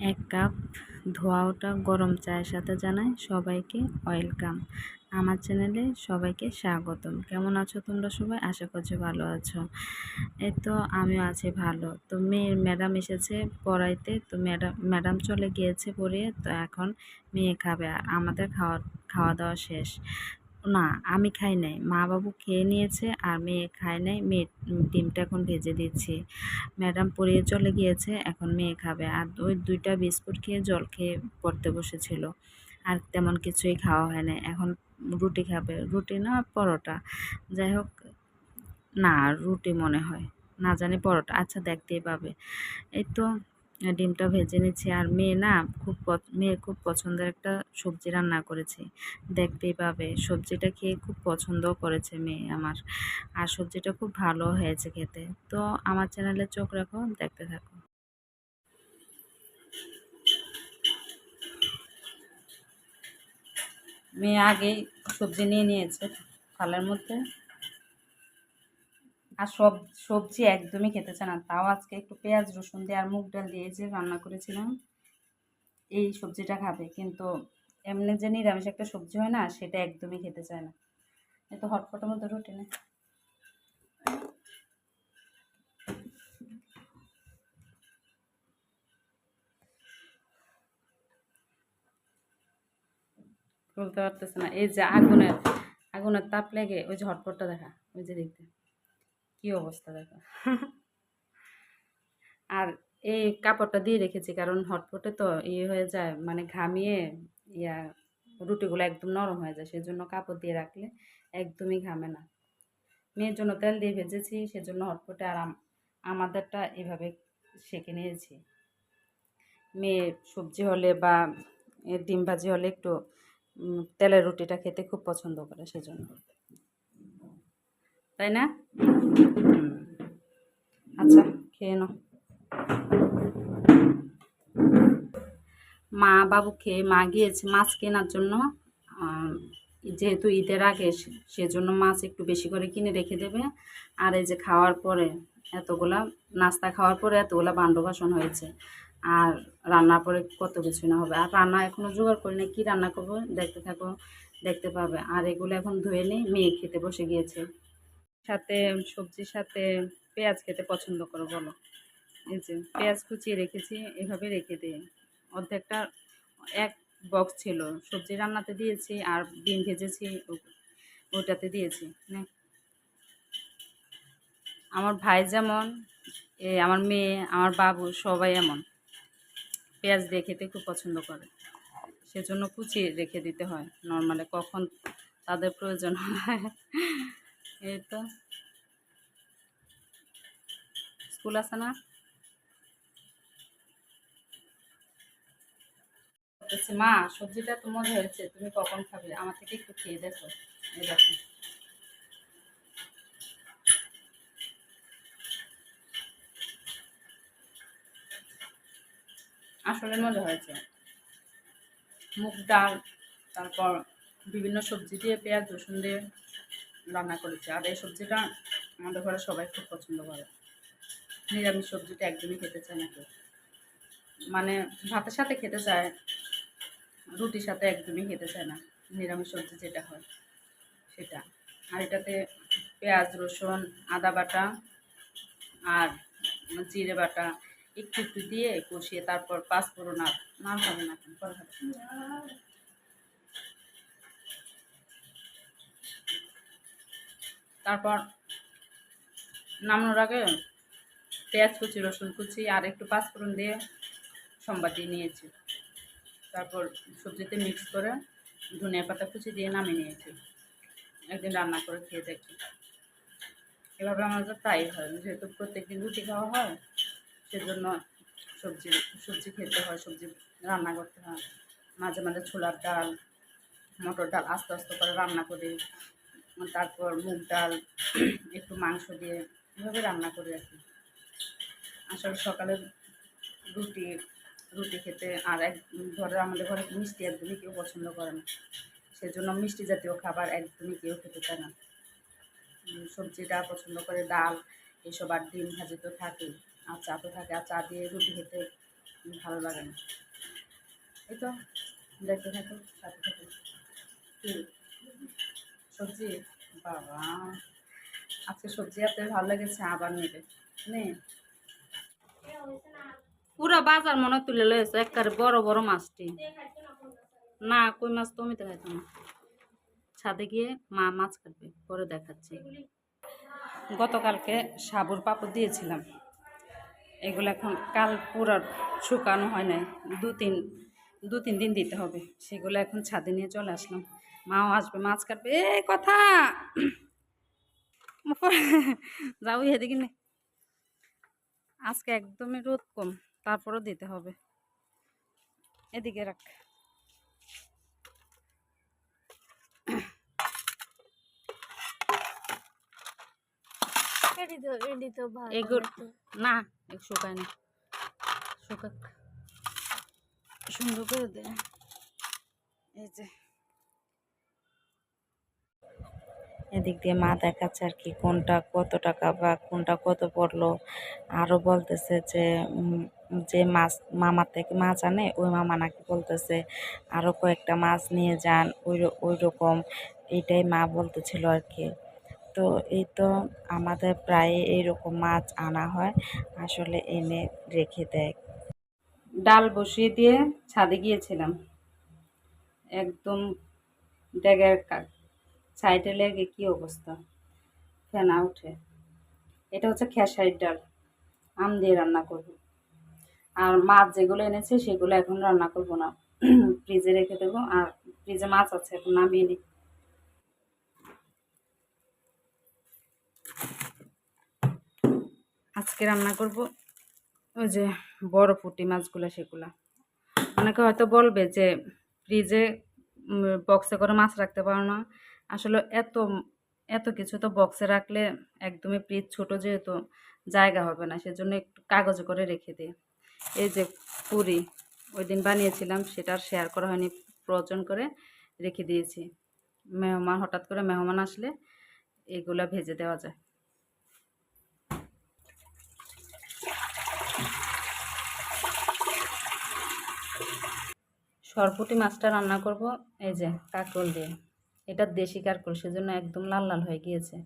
এক কাপ ধোয়া ওটা গরম চায়ের সাথে জানাই সবাইকে ওয়েলকাম। আমার চ্যানেলে সবাইকে স্বাগতম। কেমন আছো তোমরা সবাই? আশা করছি ভালো আছো। এই তো আমিও আছি ভালো। তো মেয়ের ম্যাডাম এসেছে পড়াইতে। তো ম্যাডাম ম্যাডাম চলে গিয়েছে পড়িয়ে। তো এখন মেয়ে খাবে। আর আমাদের খাওয়া খাওয়া দাওয়া শেষ। না, আমি খাই নাই। মা বাবু খেয়ে নিয়েছে আর মেয়ে খায় নাই। মেয়ে ডিমটা এখন ভেজে দিচ্ছি। ম্যাডাম পড়িয়ে চলে গিয়েছে, এখন মেয়ে খাবে। আর ওই দুইটা বিস্কুট খেয়ে জল খেয়ে পড়তে বসেছিল। আর তেমন কিছুই খাওয়া হয় না এখন রুটি খাবে। রুটি না, পরোটা। যাই হোক, না, রুটি মনে হয়। না জানি পরোটা। আচ্ছা দেখতেই পাবে। এই তো ডিমটা ভেজে নিচ্ছি। আর মেয়ে না খুব মেয়ের খুব পছন্দের একটা সবজি রান্না করেছি। দেখতেই পাবে। সবজিটা খেয়ে খুব পছন্দও করেছে মেয়ে আমার। আর সবজিটা খুব ভালো হয়েছে খেতে। তো আমার চ্যানেলে চোখ রাখো, দেখতে থাকো। মেয়ে আগেই সবজি নিয়ে নিয়েছে থালের মধ্যে। আর সব সবজি একদমই খেতে চায় না। তাও আজকে একটু পেঁয়াজ, রসুন দিয়ে আর মুগ ডাল দিয়ে যে রান্না করেছিলাম, এই সবজিটা খাবে। কিন্তু এমনি যে নিরামিষ একটা সবজি হয় না, সেটা একদমই খেতে চায় না। এই তো হটপটের মধ্যে রুটি না। খুলতে পারতেছে না, এই যে আগুনের আগুনের তাপ লেগে ওই যে হটপটটা দেখা, ওই যে দেখতে। কি অবস্থা দেখো। আর এই কাপড়টা দিয়ে রেখেছি, কারণ হটপটে তো ইয়ে হয়ে যায় মানে ঘামিয়ে ইয়া রুটিগুলো একদম নরম হয়ে যায়, সেজন্য কাপড় দিয়ে রাখলে একদমই ঘামে না। মেয়ের জন্য তেল দিয়ে ভেজেছি, সেজন্য হটপটে আর আমাদেরটা এভাবে সেঁকে নিয়েছি। মেয়ে সবজি হলে বা ডিম ভাজি হলে একটু তেলের রুটিটা খেতে খুব পছন্দ করে, সেজন্য। তাই না? আচ্ছা খেয়ে নাও। মা বাবু খেয়ে, মা গিয়েছে মাছ কেনার জন্য। যেহেতু ঈদের আগে সেজন্য মাছ একটু বেশি করে কিনে রেখে দেবে। আর এই যে খাওয়ার পরে এতগুলা, নাস্তা খাওয়ার পরে এতগুলা বাসন হয়েছে। আর রান্নার পরে কত কিছু না হবে। আর রান্না এখনও জোগাড় করি না কী রান্না করব? দেখতে থাকো, দেখতে পাবে। আর এগুলো এখন ধুয়ে নিই। মেয়ে খেতে বসে গিয়েছে। সাথে, সবজির সাথে পেঁয়াজ খেতে পছন্দ করো, বলো। এই যে, পেঁয়াজ কুচিয়ে রেখেছি, এভাবে রেখে দিই অর্ধেকটা এক বক্স ছিল। সবজি রান্নাতে দিয়েছি আর ডিম ভেজেছি ওটাতে দিয়েছি আমার ভাই যেমন, এ, আমার মেয়ে, আমার বাবু, সবাই এমন। পেঁয়াজ দিয়ে খেতে খুব পছন্দ করে। সেজন্য কুচিয়ে রেখে দিতে হয়। নর্মালে কখন তাদের প্রয়োজন হয়। এই তো। স্কুল আছে না? মা, সবজিটা তো মজা হয়েছে, তুমি কখন খাবে? আমার থেকে একটু খেয়ে দেখো। এই দেখো। আসলে মজা হয়েছে, মুগ ডাল, তারপর বিভিন্ন সবজি দিয়ে পেঁয়াজ, রসুন দিয়ে রান্না করেছি। আর এই সবজিটা আমাদের ঘরে সবাই খুব পছন্দ করে। নিরামিষ সবজিটা একদমই খেতে চায় না কেউ। মানে ভাতের সাথে খেতে চায়, রুটির সাথে একদমই খেতে চায় না। নিরামিষ সবজি যেটা হয়, সেটা। আর এটাতে পেঁয়াজ, রসুন, আদা বাটা আর জিরে বাটা একটু একটু দিয়ে কষিয়ে তারপর পাঁচফোড়ন আর না হবে না। তারপর নামানোর আগে পেঁয়াজ কুচি, রসুন কুচি আর একটু পাঁচফোড়ন দিয়ে সম্বাদ দিয়ে নিয়েছি। তারপর সবজিতে মিক্স করে ধনিয়া পাতা কুচি দিয়ে নামিয়ে নিয়েছি। একদিন রান্না করে খেয়ে দেখি। এভাবে আমাদের প্রায় হয়, যেহেতু প্রত্যেক দিন রুটি খাওয়া হয়, সেজন্য সবজি সবজি খেতে হয়, সবজি রান্না করতে হয়। মাঝে মাঝে ছোলার ডাল, মটর ডাল আস্তে আস্তে করে রান্না করি। তারপর মুগ ডাল, একটু মাংস দিয়ে এভাবে রান্না করে কি। আসলে সকালে রুটি রুটি খেতে আর এক ঘরে, আমাদের ঘরে মিষ্টি একদমই কেউ পছন্দ করে না। সেজন্য মিষ্টি জাতীয় খাবার একদমই কেউ খেতে চায় না। সবজিটা পছন্দ করে ডাল, এসব আর ডিম ভাজি তো থাকেই আর চা তো থাকে, আর চা দিয়ে রুটি খেতে ভালো লাগে না। এই তো, দেখতে থাকো, সাথে থাকো। কি সবজি? বাবা, আজকে সবজি এত ভালো লেগেছে, আবার নেবে। নে। পুরো বাজার মনে তুলে লয়েছে, একবারে বড় বড় মাছটি। না, কই মাছ তুমি তো খাইতো না। ছাদে গিয়ে মা মাছ কাটবে, পরে দেখাচ্ছি। গতকালকে সাবুর পাপড় দিয়েছিলাম। এগুলো এখন কাল পুরো শুকানো হয় নাই। দু তিন দু তিন দিন দিতে হবে। সেগুলো এখন ছাদে নিয়ে চলে আসলাম। মাও আসবে মাছ কাটবে। এই কথা। যাও এদিকে নে আজকে একদমই রোদ কম তারপরও দিতে হবে। এদিকে রাখ। না শুকায় না। শুকাক। সুন্দর করে দে। এই যে। এদিক দিয়ে মা দেখাচ্ছে আর কি কোনটা কত টাকা বা কোনটা কত পড়ল। আরও বলতেছে যে যে মাছ মামার থেকে মাছ আনে, ওই মামা নাকি বলতেছে আরও কয়েকটা মাছ নিয়ে যান, ওই ওই রকম। এইটাই মা বলতেছিল আর কি। তো এই তো আমাদের প্রায় এইরকম মাছ আনা হয়, আসলে এনে রেখে দেয়। ডাল বসিয়ে দিয়ে ছাদে গিয়েছিলাম। একদম ড্যাগের সাইডে লেগে কি অবস্থা? ফেনা উঠে। এটা হচ্ছে খেসারির ডাল। আম দিয়ে রান্না করব। আর মাছ যেগুলো এনেছে, সেগুলো এখন রান্না করব না। ফ্রিজে রেখে দেবো। আর ফ্রিজে মাছ আছে, এখন নামিয়ে নিই। আজকে রান্না করব ওই যে বড় পুঁটি মাছগুলো, সেগুলা। অনেকে হয়তো বলবে যে ফ্রিজে বক্সে করে মাছ রাখতে পারো না। আসলে এত এত কিছু তো বক্সে রাখলে একদমই ফ্রিজ ছোট যেহেতু জায়গা হবে না, সেজন্য একটু কাগজ করে রেখে দিই। এই যে পুরি ওই দিন বানিয়েছিলাম, সেটা আর শেয়ার করা হয়নি, প্রয়োজন করে রেখে দিয়েছি। মেহমান, হঠাৎ করে মেহমান আসলে এগুলো ভেজে দেওয়া যায়। সরপুটি মাছটা রান্না করব, এই যে কাঁকরোল দিয়ে। এটা দেশি কাঁকরোল, সেজন্য একদম লাল লাল হয়ে গিয়েছে।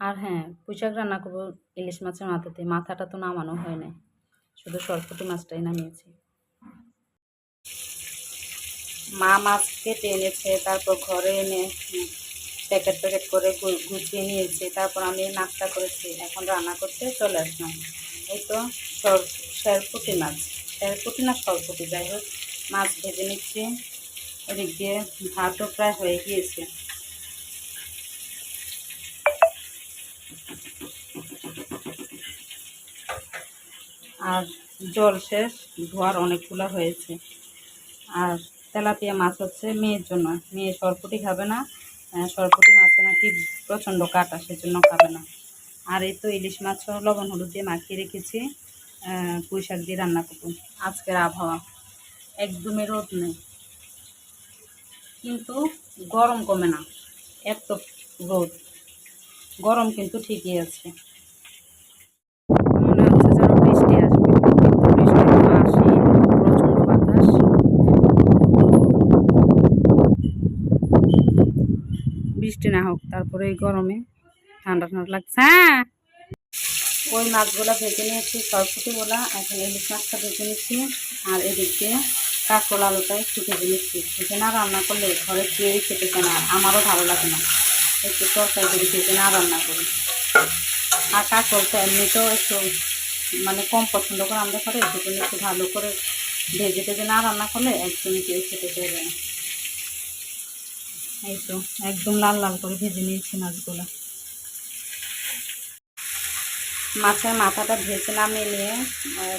আর হ্যাঁ পুঁইশাক রান্না করব ইলিশ মাছের মাথাতে, মাথাটা তো নামানো হয় নাই। শুধু সরপুটি মাছটাই নামিয়েছি। মা মাছ কেটে এনেছে, তারপর ঘরে এনে প্যাকেট প্যাকেট করে গুছিয়ে নিয়েছি। তারপর আমি নাস্তা করেছি। এখন রান্না করতে চলে আসলাম। এই তো সর শেরপুটি মাছ। শেরপুটি না সরপুটি, যাই হোক, মাছ ভেজে নিচ্ছি। এদিক দিয়ে ভাতও প্রায় হয়ে গিয়েছে। আর জল শেষ, ধোয়ার অনেকগুলো হয়েছে। আর তেলাপিয়া মাছ হচ্ছে মেয়ের জন্য। মেয়ে সরপুটি খাবে না সরপুটি মাছে নাকি প্রচণ্ড কাটা, সেজন্য খাবে না। আর এই তো ইলিশ মাছও লবণ হলুদ দিয়ে মাখিয়ে রেখেছি পুঁই শাক দিয়ে রান্না করব। আজকের আবহাওয়া। একদমই রোদ নেই। কিন্তু গরম কমে না। এত রোদ। গরম কিন্তু ঠিকই আছে। মনে হচ্ছে বৃষ্টি না। হোক, তারপরে এই গরমে ঠান্ডা ঠান্ডা লাগছে। হ্যাঁ! ওই মাছগুলো ভেজে নিয়েছি সরপুটিগুলা এখন ইলিশ মাছটা ভেজে নিচ্ছি, আর এদিক দিয়ে কাঁকরোল আলুটা একটু ভেজে নিচ্ছি। ভেজে না রান্না করলে ঘরে কেউই খেতে চায় না, আমারও ভালো লাগে না। একটু তরকারি যদি ভেজে না রান্না করি। আর কাঁকরোলটা এমনিতেও একটু মানে কম পছন্দ করে আমরা করে সেজন্য একটু ভালো করে ভেজে টেজে না রান্না করলে একদমই কেউ খেতে চাইবে না। এই তো, একদম লাল লাল করে ভেজে নিয়েছি মাছগুলো। মাছের মাথাটা ভেজে নামিয়ে নিয়ে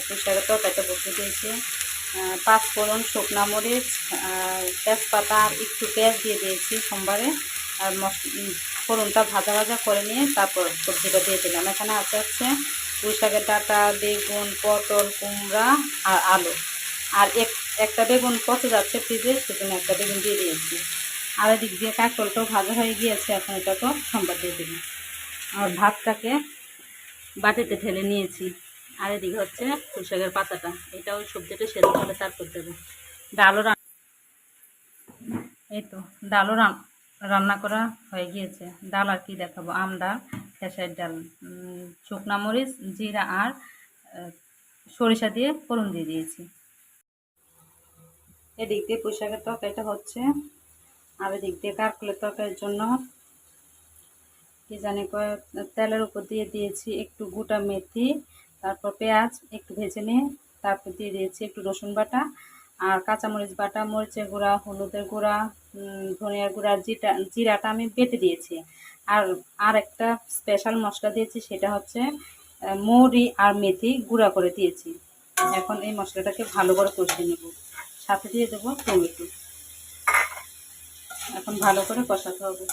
প্রেশারে তরকারিটা বসে দিয়েছি। আহ, পাঁচ ফোড়ন শুকনা মরিচ তেজপাতা আর একটু পেঁয়াজ দিয়ে দিয়েছি সোমবারে। আর ফোড়নটা ভাজা ভাজা করে নিয়ে তারপর সবজিটা দিয়ে দিলাম। এখানে আছে হচ্ছে পুঁই শাকের ডাঁটা বেগুন পটল কুমড়া আর আলু। আর এক একটা বেগুন পচে যাচ্ছে ফ্রিজে সেজন্য একটা বেগুন দিয়ে দিয়েছি। আর এদিক দিয়ে কাঁকরোলটাও ভাজা হয়ে গিয়েছে এখন এটাকেও সোমবার দিয়ে দিলাম। আর ভাতটাকে বাটিতে ঢেলে নিয়েছি। আর এদিকে হচ্ছে পুঁইশাকের পাতাটা। এটা ওই সবজিটা সেদ্ধ হলে তারপর দেবো। ডালও রান এই তো ডালও রান- রান্না করা হয়ে গিয়েছে। ডাল আর কি দেখাবো? আম ডাল খেসার ডাল শুকনা মরিচ, জিরা আর সরিষা দিয়ে ফোড়ন দিয়ে দিয়েছি। এদিক দিয়ে পুঁইশাকের তরকারিটা হচ্ছে, আর এদিক দিয়ে কারকুলের তরকারির জন্য কি জানি তেলের উপর দিয়ে দিয়েছি একটু গোটা মেথি তারপর পেঁয়াজ একটু ভেজে নিয়ে তারপর দিয়ে দিয়েছি একটু রসুন বাটা আর কাঁচামরিচ বাটা, মরিচের গুঁড়া, হলুদের গুঁড়া ধনিয়ার গুঁড়া, জিটা, জিরাটা আমি বেটে দিয়েছি। আর আর একটা স্পেশাল মশলা দিয়েছি সেটা হচ্ছে মৌরি আর মেথি গুঁড়া করে দিয়েছি। এখন এই মশলাটাকে ভালো করে কষিয়ে নেব। সাথে দিয়ে দেবো টমেটো। এখন ভালো করে কষাতে হবে।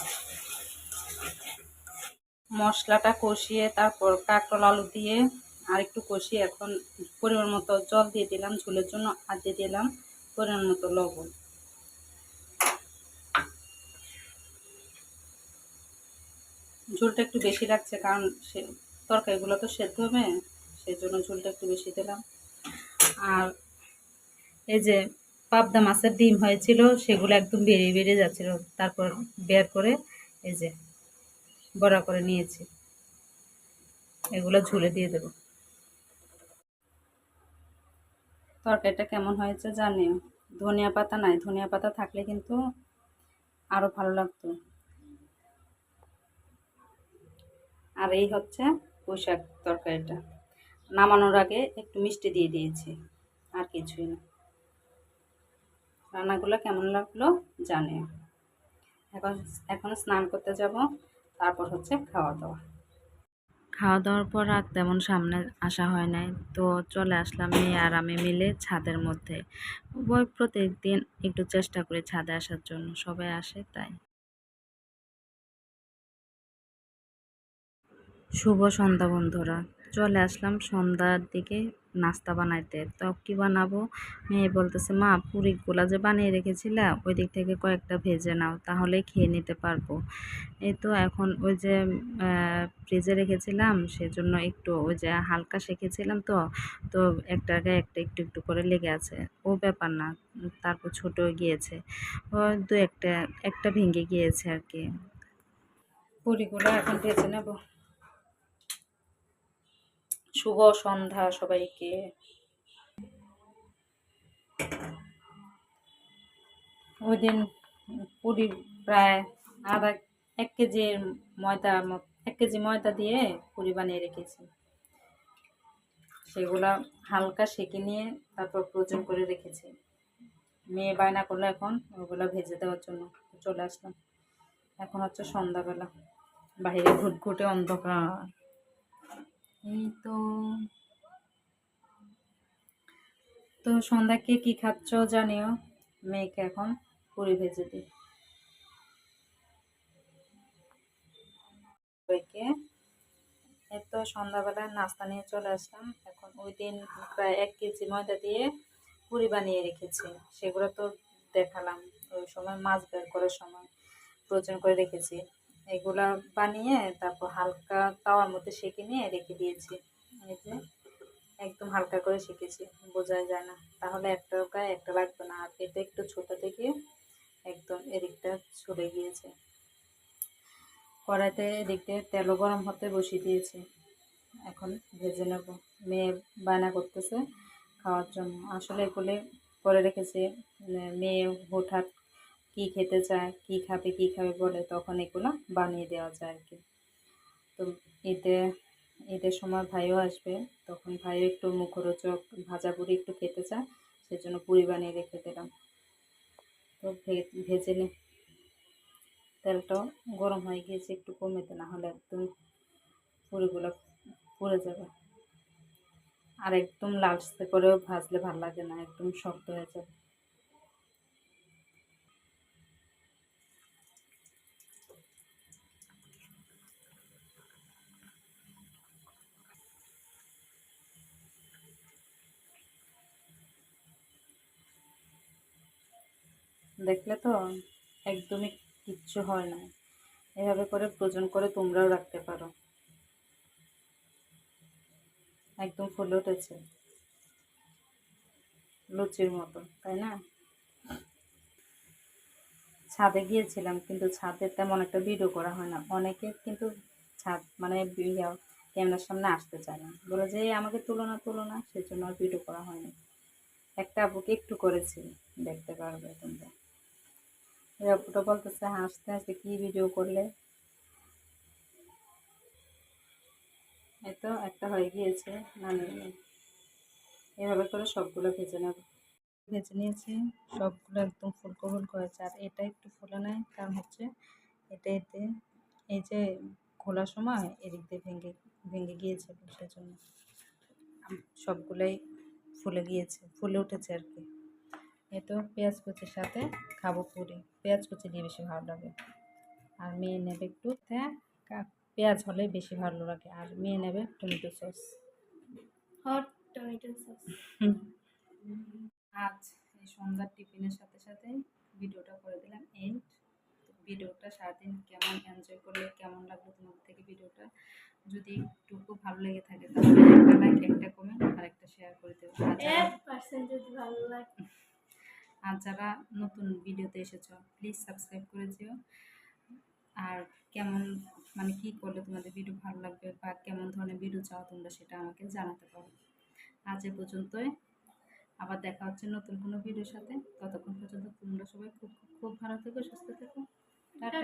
মশলাটা কষিয়ে তারপর কাঁকরোল, আলু দিয়ে আর একটু কষিয়ে এখন পরিমাণ মতো জল দিয়ে দিলাম, ঝোলের জন্য আর দিয়ে দিলাম পরিমাণ মতো লবণ। ঝোলটা একটু বেশি লাগছে কারণ সে তরকারিগুলো তো সেদ্ধ হবে সেই জন্য ঝোলটা একটু বেশি দিলাম। আর এই যে পাবদা মাছের ডিম হয়েছিল, সেগুলো একদম বেরিয়ে বেরিয়ে যাচ্ছিল, তারপর বের করে এই যে বড়া করে নিয়েছি। এগুলো ঝুলে দিয়ে দেবো। তরকারিটা কেমন হয়েছে জানিও। ধনিয়া পাতা নাই, ধনিয়া পাতা থাকলে কিন্তু আরও ভালো লাগতো। আর এই হচ্ছে পুঁইশাক তরকারিটা। নামানোর আগে একটু মিষ্টি দিয়ে দিয়েছি, আর কিছুই না। রান্নাগুলো কেমন লাগল জানিও। এখন এখন স্নান করতে যাব, তারপর হচ্ছে খাওয়া দাওয়া। খাওয়া দাওয়ার পর আর তেমন সামনে আসা হয় নাই। তো চলে আসলাম মেয়ে আর আমি মিলে ছাদের মধ্যে। ওই প্রত্যেকদিন একটু চেষ্টা করি ছাদে আসার জন্য। সবাই আসে তাই। শুভ সন্ধ্যা বন্ধুরা। চলে আসলাম সন্ধ্যার দিকে নাস্তা বানাইতে। তো কি বানাবো? মেয়ে বলতেছে, মা, পুরিগুলা যে বানিয়ে রেখেছিলা ওই দিক থেকে কয়েকটা ভেজে নাও তাহলে খেয়ে নিতে পারব। এই তো এখন ওই যে ফ্রিজে রেখেছিলাম, সেজন্য একটু ওই যে হালকা সেঁকেছিলাম তো তো একটা একটা একটু একটু করে লেগে আছে। ও ব্যাপার না, তারপর ছোট গিয়েছে। ও দু একটা একটা ভেঙে গিয়েছে আর কি। পুরিগুলো এখন ভেজে নেব। শুভ সন্ধ্যা সবাইকে। ওই দিন পুরি প্রায় আধা এক কেজি ময়দা, এক কেজি ময়দা দিয়ে পুরি বানিয়ে রেখেছি। সেগুলা হালকা সেঁকে নিয়ে তারপর প্রয়োজন করে রেখেছি। মেয়ে বায়না করল এখন, ওগুলো ভেজে দেওয়ার জন্য চলে আসলাম। এখন হচ্ছে সন্ধ্যাবেলা। বাইরে ঘুটঘুটে অন্ধকার। এই তো তো সন্ধ্যা কে খাচ্ছ জানিও, মেয়েকে এখন পুরি ভেজে এই তো সন্ধ্যাবেলায় নাস্তা নিয়ে চলে আসলাম, এখন ওই দিন প্রায় এক কেজি ময়দা দিয়ে পুরি বানিয়ে রেখেছি, সেগুলো তো দেখালাম, ওই সময় মাছ বের করার সময় প্রয়োজন করে রেখেছি। এগুলা বানিয়ে তারপর হালকা তাওয়ার মধ্যে সেঁকে নিয়ে রেখে দিয়েছি। এই যে, একদম হালকা করে শিখেছি বোঝা যায় না। তাহলে একটা গায়ে একটা লাগবে না, আর এটা একটু ছোট থেকে একদম এদিকটা ছড়ে গিয়েছে। কড়াইতে এদিকে তেলও গরম হতে বসিয়ে দিয়েছি। এখন ভেজে নেব। মেয়ে বায়না করতেছে খাওয়ার জন্য। আসলে এগুলো করে রেখেছি মানে মেয়ে হঠাৎ কী খেতে চায়, কী খাবে কী খাবে বলে তখন এগুলো বানিয়ে দেওয়া যায় আর কি। তো ঈদে ঈদের সময় ভাইও আসবে, তখন ভাইও একটু মুখরোচক ভাজা পুরি একটু খেতে চায়, সেজন্য পুরি বানিয়ে রেখে দিলাম। তো ভেজে নে, তেলটাও গরম হয়ে গিয়েছে, একটু কমেতে না হলে একদম পুরিগুলো পুড়ে যাবে। আর একদম লালচে করেও ভাজলে ভালো লাগে না, একদম শক্ত হয়ে যাবে। দেখলে তো একদমই কিচ্ছু হয় না। এভাবে করে প্রয়োজন করে তোমরাও রাখতে পারো। একদম ফুলে উঠেছে। লুচির মতো, তাই না? ছাদে গিয়েছিলাম, কিন্তু ছাদে তেমন একটা ভিডিও করা হয় না। অনেকে কিন্তু ছাদ মানে ক্যামেরার সামনে আসতে চায় না। বলে যে আমাকে তুলো না তুলো না। সেজন্য আর ভিডিও করা হয়নি। একটা আপুকে একটু করেছি, দেখতে পারবে তোমরা। আপুটা বলতেছে হাসতে হাসতে কী ভিডিও করলে? এই তো একটা হয়ে গিয়েছে নামিয়ে এভাবে করে সবগুলো ভেজে নেব। ভেজে নিয়েছি, সবগুলো একদম ফুলকো ফুলকো হয়েছে। আর এটা একটু ফুলে নেয় কারণ হচ্ছে এটা এতে এই যে খোলার সময় এদিক দিয়ে ভেঙে ভেঙে গিয়েছে, সেজন্য সবগুলোই ফুলে গিয়েছে, ফুলে উঠেছে আর কি। এ তো পেঁয়াজ কুচির সাথে খাব পুরি। পেঁয়াজ কুচি দিয়ে বেশি ভালো লাগে। আর মেয়ে নেবে একটু হ্যাঁ? কা- পেঁয়াজ হলে বেশি ভালো লাগে। আর মেয়ে নেবে tomato sauce. Hot tomato sauce. আজ এই সন্ধ্যার টিফিনের সাথে সাথে ভিডিওটা করে দিলাম এন্ড ভিডিওটা সারাদিন কেমন এনজয় করলে কেমন লাগল তোমাদের থেকে ভিডিওটা? যদি একটুকু ভালো লেগে থাকে তাহলে একটা লাইক একটা কমেন্ট আর একটা শেয়ার করে দেবো যদি ভালো লাগে। আর যারা নতুন ভিডিওতে এসেছ প্লিজ সাবস্ক্রাইব করে দিও। আর কেমন মানে কি করলে তোমাদের ভিডিও ভালো লাগবে বা কেমন ধরনের ভিডিও চাও তোমরা সেটা আমাকে জানাতে পারো। আজ এ পর্যন্তই। আবার দেখা হচ্ছে নতুন কোনো ভিডিওর সাথে। ততক্ষণ পর্যন্ত তোমরা সবাই খুব খুব ভালো থেকো, সুস্থ থেকো। টাটা।